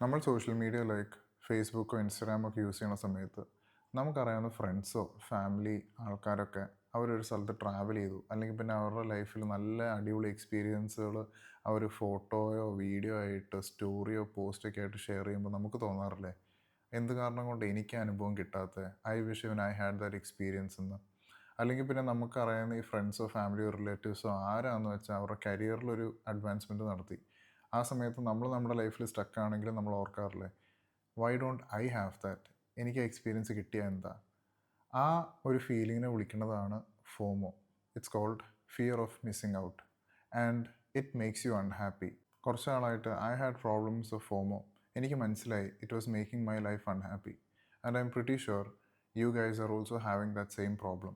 നമ്മൾ social media like ഫേസ്ബുക്കോ ഇൻസ്റ്റാഗ്രാമോ ഒക്കെ യൂസ് ചെയ്യുന്ന സമയത്ത് നമുക്കറിയാവുന്ന ഫ്രണ്ട്സോ ഫാമിലി ആൾക്കാരൊക്കെ അവരൊരു സ്ഥലത്ത് ട്രാവൽ ചെയ്തു. അല്ലെങ്കിൽ പിന്നെ അവരുടെ ലൈഫിൽ നല്ല അടിപൊളി എക്സ്പീരിയൻസുകൾ അവർ ഫോട്ടോയോ വീഡിയോ ആയിട്ട് സ്റ്റോറിയോ പോസ്റ്റൊക്കെ ആയിട്ട് ഷെയർ ചെയ്യുമ്പോൾ നമുക്ക് തോന്നാറില്ലേ? എന്ത് കാരണം കൊണ്ട് എനിക്ക് അനുഭവം കിട്ടാത്ത? I wish even I had that experience എന്ന്. അല്ലെങ്കിൽ പിന്നെ നമുക്കറിയാവുന്ന ഈ ഫ്രണ്ട്സോ ഫാമിലിയോ റിലേറ്റീവ്സോ ആരാന്ന് വെച്ചാൽ അവരുടെ കരിയറിലൊരു അഡ്വാൻസ്മെന്റ് നടത്തി. ആ സമയത്ത് നമ്മൾ നമ്മുടെ ലൈഫിൽ സ്റ്റക്ക് ആണെങ്കിലും നമ്മൾ ഓർക്കാറില്ലേ? Why don't I have that എനിക്ക് എക്സ്പീരിയൻസ് കിട്ടിയ എന്താ? ആ ഒരു ഫീലിങ്ങിനെ വിളിക്കുന്നതാണ് FOMO. It's called fear of missing out and it makes you unhappy കുറച്ച് നാളായിട്ട് I had problems of FOMO എനിക്ക് മനസ്സിലായി. It was making my life unhappy and I am pretty sure you guys are also having that same problem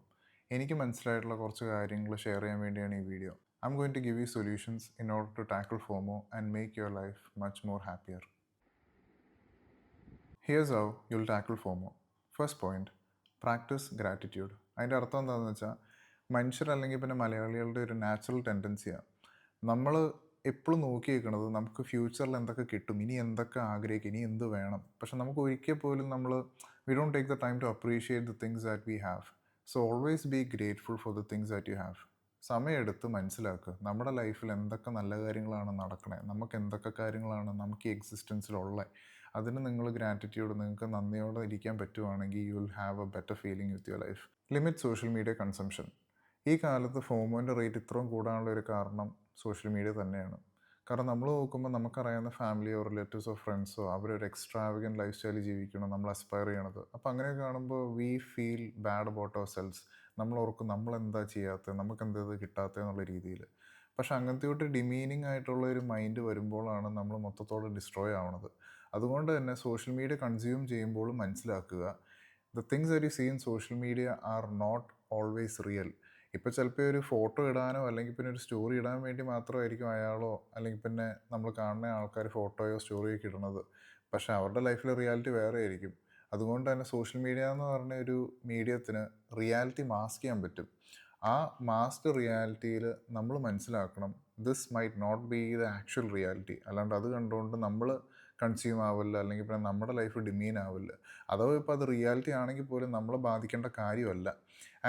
എനിക്ക് മനസ്സിലായിട്ടുള്ള കുറച്ച് കാര്യങ്ങൾ share ചെയ്യാൻ വേണ്ടിയാണ് ഈ video I going to give you solutions in order to tackle FOMO and make your life much more happier. Here's how you'll tackle FOMO. First point, practice gratitude അതിന്റെ അർത്ഥം എന്താണെന്ന് വെച്ചാൽ മനുഷ്യർ അല്ലെങ്കിൽ പിന്നെ മലയാളികളുടെ ഒരു നാച്ചുറൽ ടെൻഡൻസിയാണ് നമ്മൾ എപ്പോഴും നോക്കി വെക്കുന്നത് നമുക്ക് ഫ്യൂച്ചറിൽ എന്തൊക്കെ കിട്ടും ഇനി എന്തൊക്കെ ആഗ്രഹിക്കും ഇനി എന്ത് വേണം. പക്ഷെ നമുക്ക് ഒരിക്കൽ പോലും നമ്മൾ we don't take the time to appreciate the things that we have so always be grateful for the things that you have സമയമെടുത്ത് മനസ്സിലാക്കുക. നമ്മുടെ ലൈഫിൽ എന്തൊക്കെ നല്ല കാര്യങ്ങളാണ് നടക്കണേ നമുക്ക് എന്തൊക്കെ കാര്യങ്ങളാണ് നമുക്ക് ഈ എക്സിസ്റ്റൻസിലുള്ളത് അതിന് നിങ്ങൾ ഗ്രാറ്റിറ്റ്യൂഡ് നിങ്ങൾക്ക് നന്ദിയോടെ ഇരിക്കാൻ പറ്റുവാണെങ്കിൽ you will have a better feeling with your life limit social media consumption ഈ കാലത്ത് ഫോമോന്റെ റേറ്റ് ഇത്രയും കൂടാനുള്ള ഒരു കാരണം സോഷ്യൽ മീഡിയ തന്നെയാണ്. കാരണം നമ്മൾ നോക്കുമ്പോൾ നമുക്കറിയാവുന്ന ഫാമിലിയോ റിലേറ്റീവ്സോ ഫ്രണ്ട്സോ അവരൊരു എക്സ്ട്രാവിഗൻ ലൈഫ് സ്റ്റൈൽ ജീവിക്കണം നമ്മൾ അസ്പയർ ചെയ്യണത്. അപ്പോൾ അങ്ങനെ കാണുമ്പോൾ we feel bad about our selves നമ്മൾ ഓർക്കും നമ്മൾ എന്താ ചെയ്യാത്തത് നമുക്ക് എന്താ കിട്ടാത്തത് എന്നുള്ള രീതിയിൽ പക്ഷെ അങ്ങനത്തെ ഒരു ഡിമീനിങ് ആയിട്ടുള്ള ഒരു മൈൻഡ് വരുമ്പോഴാണ് നമ്മൾ മൊത്തത്തോടെ ഡിസ്ട്രോയ് ആവണത്. അതുകൊണ്ട് തന്നെ സോഷ്യൽ മീഡിയ കൺസ്യൂം ചെയ്യുമ്പോൾ മനസ്സിലാക്കുക. The things are you seen social media are not always real ഇപ്പോൾ ചിലപ്പോൾ ഒരു ഫോട്ടോ ഇടാനോ അല്ലെങ്കിൽ പിന്നെ ഒരു സ്റ്റോറി ഇടാൻ വേണ്ടി മാത്രമായിരിക്കും അയാളോ അല്ലെങ്കിൽ പിന്നെ നമ്മൾ കാണുന്ന ആൾക്കാർ ഫോട്ടോയോ സ്റ്റോറിയോ ഒക്കെ ഇടുന്നത് പക്ഷേ അവരുടെ ലൈഫിലെ റിയാലിറ്റി വേറെ ആയിരിക്കും. അതുകൊണ്ട് തന്നെ സോഷ്യൽ മീഡിയ എന്ന് പറഞ്ഞ ഒരു മീഡിയത്തിന് റിയാലിറ്റി മാസ്ക് ചെയ്യാൻ പറ്റും. ആ മാസ്ക് റിയാലിറ്റിയിൽ നമ്മൾ മനസ്സിലാക്കണം. This might not be the actual reality അല്ലാണ്ട് അത് കണ്ടുകൊണ്ട് നമ്മൾ കൺസ്യൂം ആവില്ല അല്ലെങ്കിൽ പിന്നെ നമ്മുടെ ലൈഫ് ഡിമീൻ ആവില്ല അഥവാ ഇപ്പോൾ അത് റിയാലിറ്റി ആണെങ്കിൽ പോലും നമ്മളെ ബാധിക്കേണ്ട കാര്യമല്ല.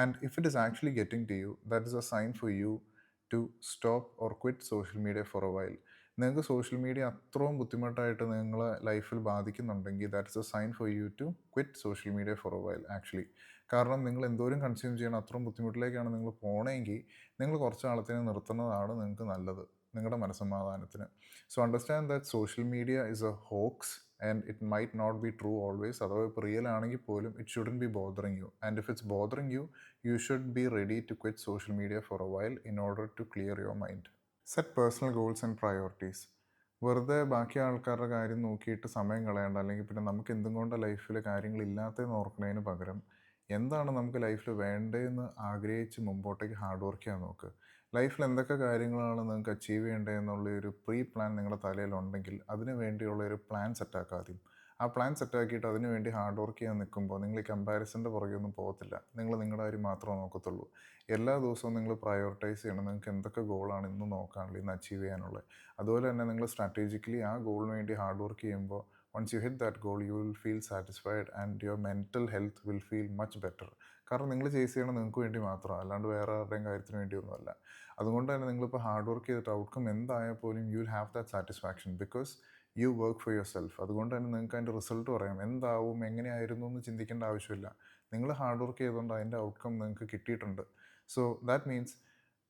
And if it is actually getting to you that is a sign for you to stop or quit social media for a while നിങ്ങൾക്ക് സോഷ്യൽ മീഡിയ അത്രയും ബുദ്ധിമുട്ടായിട്ട് നിങ്ങളെ ലൈഫിൽ ബാധിക്കുന്നുണ്ടെങ്കിൽ that is a sign for you to quit social media for a while actually കാരണം നിങ്ങൾ എന്തോരം consume ചെയ്യണം അത്രയും ബുദ്ധിമുട്ടിലേക്കാണ് നിങ്ങൾ പോകണമെങ്കിൽ നിങ്ങൾ കുറച്ച് നാളത്തിന് നിർത്തുന്നതാണ് നിങ്ങൾക്ക് നല്ലത്. നിങ്ങളുടെ മനസ്സമാധാനത്തിന്. So understand that social media is a hoax and it might not be true always അഥവാ ഇപ്പോൾ റിയൽ ആണെങ്കിൽ പോലും it shouldn't be bothering you and if it's bothering you you should be ready to quit social media for a while in order to clear your mind set personal goals and priorities വെറുതെ ബാക്കി ആൾക്കാരുടെ കാര്യം നോക്കിയിട്ട് സമയം കളയേണ്ട. അല്ലെങ്കിൽ പിന്നെ നമുക്ക് എന്തും കൊണ്ട് ലൈഫിൽ കാര്യങ്ങളില്ലാത്തതെന്ന് ഓർക്കുന്നതിന് പകരം എന്താണ് നമുക്ക് ലൈഫിൽ വേണ്ടതെന്ന് ആഗ്രഹിച്ച് മുമ്പോട്ടേക്ക് ഹാർഡ് വർക്ക് ചെയ്യാൻ നോക്ക്? ലൈഫിൽ എന്തൊക്കെ കാര്യങ്ങളാണ് നിങ്ങൾക്ക് അച്ചീവ് ചെയ്യേണ്ടതെന്നുള്ള ഒരു പ്രീ പ്ലാൻ നിങ്ങളുടെ തലയിലുണ്ടെങ്കിൽ അതിന് വേണ്ടിയുള്ള ഒരു പ്ലാൻ സെറ്റാക്കുക ആദ്യം. ആ പ്ലാൻ സെറ്റാക്കിയിട്ട് അതിന് വേണ്ടി ഹാർഡ് വർക്ക് ചെയ്യാൻ നിൽക്കുമ്പോൾ നിങ്ങൾ ഈ കമ്പാരിസന്റെ പുറകെ ഒന്നും പോകത്തില്ല. നിങ്ങൾ നിങ്ങളുടെ കാര്യം മാത്രമേ നോക്കത്തുള്ളൂ. എല്ലാ ദിവസവും നിങ്ങൾ പ്രയോറിറ്റൈസ് ചെയ്യണം. നിങ്ങൾക്ക് എന്തൊക്കെ ഗോളാണ് ഇന്ന് നോക്കാനുള്ളത് ഇന്ന് അച്ചീവ് ചെയ്യാനുള്ളത് അതുപോലെ തന്നെ നിങ്ങൾ സ്ട്രാറ്റജിക്കലി ആ ഗോളിന് വേണ്ടി ഹാർഡ് വർക്ക് ചെയ്യുമ്പോൾ once you hit that goal you will feel satisfied and your mental health will feel much better കാരണം നിങ്ങൾ ചേസ് ചെയ്യണം നിങ്ങൾക്ക് വേണ്ടി മാത്രമാണ്. അല്ലാണ്ട് വേറെ ആരുടെയും കാര്യത്തിന് വേണ്ടിയൊന്നുമല്ല. അതുകൊണ്ട് തന്നെ നിങ്ങളിപ്പോൾ ഹാർഡ് വർക്ക് ചെയ്തിട്ട് ഔട്ട്കം എന്തായാൽ പോലും you will have that satisfaction because you work for your self അതുകൊണ്ട് തന്നെ നിങ്ങൾക്ക് അതിന്റെ റിസൾട്ട് പറയാം. എന്താവും എങ്ങനെയായിരുന്നു എന്ന് ചിന്തിക്കേണ്ട ആവശ്യമില്ല. നിങ്ങൾ ഹാർഡ് വർക്ക് ചെയ്തുകൊണ്ട് അതിന്റെ ഔട്ട്കം നിങ്ങൾക്ക് കിട്ടിയിട്ടുണ്ട്. So that means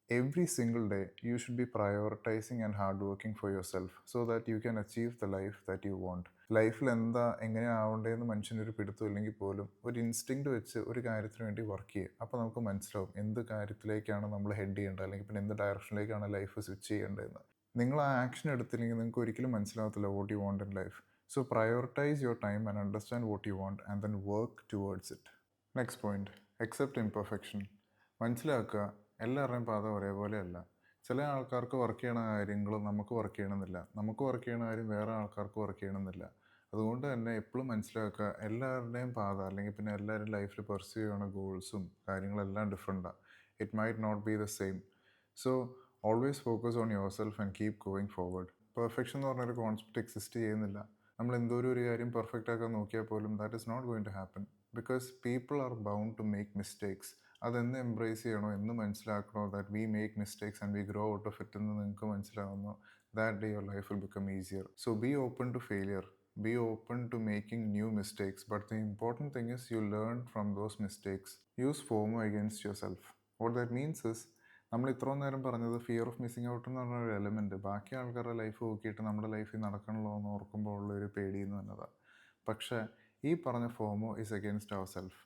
every single day you should be prioritizing and hard working for yourself so that you can achieve the life that you want. ലൈഫിൽ എന്താ എങ്ങനെയാവണ്ടേന്ന് മനുഷ്യനൊരു പിടുത്തം ഇല്ലെങ്കിൽ പോലും ഒരു ഇൻസ്റ്റിങ് വെച്ച് ഒരു കാര്യത്തിന് വേണ്ടി വർക്ക് ചെയ്യുക. അപ്പോൾ നമുക്ക് മനസ്സിലാവും എന്ത് കാര്യത്തിലേക്കാണ് നമ്മൾ ഹെഡ് ചെയ്യേണ്ടത്? അല്ലെങ്കിൽ പിന്നെ എന്ത് ഡയറക്ഷനിലേക്കാണ് ലൈഫ് സ്വിച്ച് ചെയ്യേണ്ടതെന്ന്. നിങ്ങൾ ആ ആക്ഷൻ എടുത്തില്ലെങ്കിൽ നിങ്ങൾക്ക് ഒരിക്കലും മനസ്സിലാവത്തില്ല what you want in life so prioritise your time and understand what you want and then work towards it next point accept imperfection മനസ്സിലാക്കുക എല്ലാവരുടെയും പാത ഒരേപോലെയല്ല. ചില ആൾക്കാർക്ക് വർക്ക് ചെയ്യണ കാര്യങ്ങൾ നമുക്ക് വർക്ക് ചെയ്യണമെന്നില്ല. നമുക്ക് വർക്ക് ചെയ്യണ കാര്യം വേറെ ആൾക്കാർക്ക് വർക്ക് ചെയ്യണമെന്നില്ല. അതുകൊണ്ട് തന്നെ എപ്പോഴും മനസ്സിലാക്കുക എല്ലാവരുടെയും പാത അല്ലെങ്കിൽ പിന്നെ എല്ലാവരും ലൈഫിൽ പെർസ്യൂ ചെയ്യണ ഗോൾസും കാര്യങ്ങളെല്ലാം ഡിഫറെന്റാണ് it might not be the same so always focus on your self and keep going forward perfection എന്ന് പറഞ്ഞൊരു കോൺസെപ്റ്റ് എക്സിസ്റ്റ് ചെയ്യുന്നില്ല. നമ്മൾ എന്തോ ഒരു കാര്യം പെർഫെക്റ്റ് ആക്കാൻ നോക്കിയാൽ പോലും that is not going to happen because people are bound to make mistakes അതെന്ന് എംബ്രേസ് ചെയ്യണോ എന്ന് മനസ്സിലാക്കണോ that we make mistakes and we grow out of it എന്ന് നിങ്ങൾക്ക് മനസ്സിലാവുന്നു. That day your life will become easier so be open to failure be open to making new mistakes but the the important thing you you from those mistakes use FOMO fomo your self what that means is നമ്മൾ ഇത്രയും നേരം പറഞ്ഞത് fear of missing out എന്ന് പറഞ്ഞ ഒരു element ബാക്കി ആൾക്കാരുടെ life നോക്കിയിട്ട് നമ്മുടെ ലൈഫിൽ നടക്കണല്ലോ എന്ന് ഓർക്കുമ്പോൾ ഉള്ള ഒരു പേടി എന്ന് പറഞ്ഞതാണ്. പക്ഷേ ഈ പറഞ്ഞ FOMO is against our self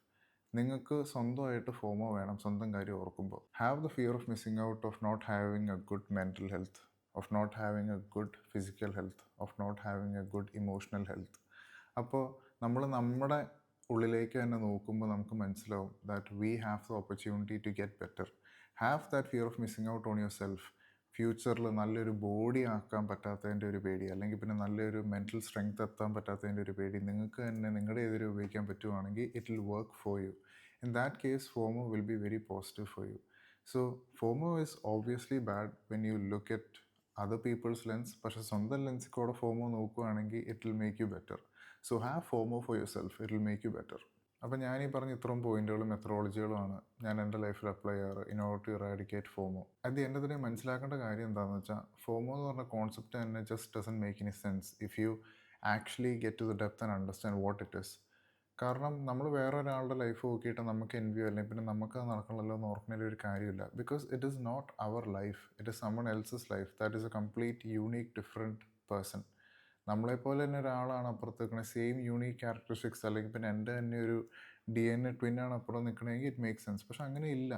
നിങ്ങൾക്ക് സ്വന്തമായിട്ട് ഫോമോ വേണം സ്വന്തം കാര്യം ഓർക്കുമ്പോൾ. Have the fear of missing out of not having a good mental health of not having a good physical health of not having a good emotional health അപ്പോൾ നമ്മൾ നമ്മുടെ ഉള്ളിലേക്ക് തന്നെ നോക്കുമ്പോൾ നമുക്ക് മനസ്സിലാവും that we have the opportunity to get better have that fear of missing out on your self ഫ്യൂച്ചറിൽ നല്ലൊരു ബോഡി ആക്കാൻ പറ്റാത്തതിന്റെ ഒരു പേടി അല്ലെങ്കിൽ പിന്നെ നല്ലൊരു മെന്റൽ സ്ട്രെങ്ത് എത്താൻ പറ്റാത്തതിന്റെ ഒരു പേടി നിങ്ങൾക്ക് തന്നെ നിങ്ങളുടെ എതിരെ ഉപയോഗിക്കാൻ പറ്റുവാണെങ്കിൽ it will work for you in that case FOMO will be very positive for you so FOMO is obviously bad when you look at other people's lens പക്ഷേ സ്വന്തം ലെൻസിൽ കൂടെ ഫോമോ നോക്കുകയാണെങ്കിൽ it will make you better so have FOMO for your self it will make you better അപ്പോൾ ഞാൻ ഈ പറഞ്ഞ ഇത്രയും പോയിന്റുകളും മെത്തഡോളജികളുമാണ് ഞാൻ എന്റെ ലൈഫിൽ അപ്ലൈ ചെയ്യാറ് in order to eradicate FOMO. അത് എന്റെ തന്നെ മനസ്സിലാക്കേണ്ട കാര്യം എന്താണെന്ന് വെച്ചാൽ ഫോമോ എന്ന് പറഞ്ഞ കോൺസെപ്റ്റ് തന്നെ just doesn't make any sense if you actually get to the depth and understand what it is കാരണം നമ്മൾ വേറെ ഒരാളുടെ ലൈഫ് നോക്കിയിട്ട് നമുക്ക് എൻവിയോ അല്ലെങ്കിൽ പിന്നെ നമുക്ക് നടക്കണമല്ലോ എന്ന് ഓർക്കുന്നതിൽ ഒരു കാര്യമില്ല. Because it is not our life it is someone else's life that is a complete unique different person നമ്മളെപ്പോലെ തന്നെ ഒരാളാണ് അപ്പുറത്ത് നിൽക്കുന്നത് സെയിം യൂണീക്ക് ക്യാരക്ടറിസ്റ്റിക്സ് അല്ലെങ്കിൽ പിന്നെ എന്റെ തന്നെ ഒരു ഡി എൻ എ ട്വിന്നാണ് അപ്പുറം നിൽക്കണമെങ്കിൽ ഇറ്റ് മേക്ക് സെൻസ് പക്ഷെ അങ്ങനെ ഇല്ല.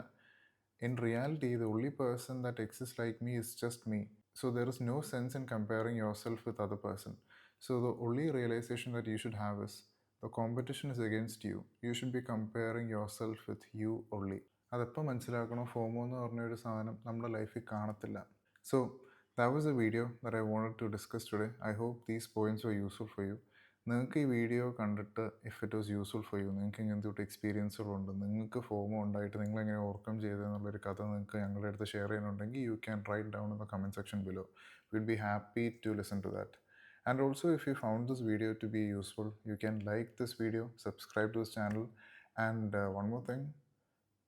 In reality the only person that exist like me is just me so there is no sense in comparing yourself with other person so the only realisation that you should have is the competition is against you you should be comparing yourself with you only അതെപ്പോൾ മനസ്സിലാക്കണോ? FOMO എന്ന് പറഞ്ഞ ഒരു സാധനം നമ്മുടെ ലൈഫിൽ കാണത്തില്ല. So that was a video that I wanted to discuss today. I hope these points were useful for you. നിങ്ങൾക്ക് ഈ വീഡിയോ കണ്ടിട്ട് if it was useful for you നിങ്ങൾക്ക് ഇങ്ങനത്തെ ഒരു എക്സ്പീരിയൻസുകളുണ്ട് നിങ്ങൾക്ക് ഫോമോ ഉണ്ടായിട്ട് നിങ്ങൾ എങ്ങനെ ഓവർകം ചെയ്തതെന്നുള്ളൊരു കഥ നിങ്ങൾക്ക് ഞങ്ങളുടെ അടുത്ത് ഷെയർ ചെയ്യുന്നുണ്ടെങ്കിൽ you can write down in the comment section below will be happy to listen to that and also if you found this video to be useful you can like this video subscribe to this channel and one more thing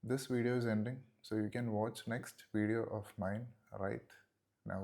this video is ending so you can watch next video of mine right now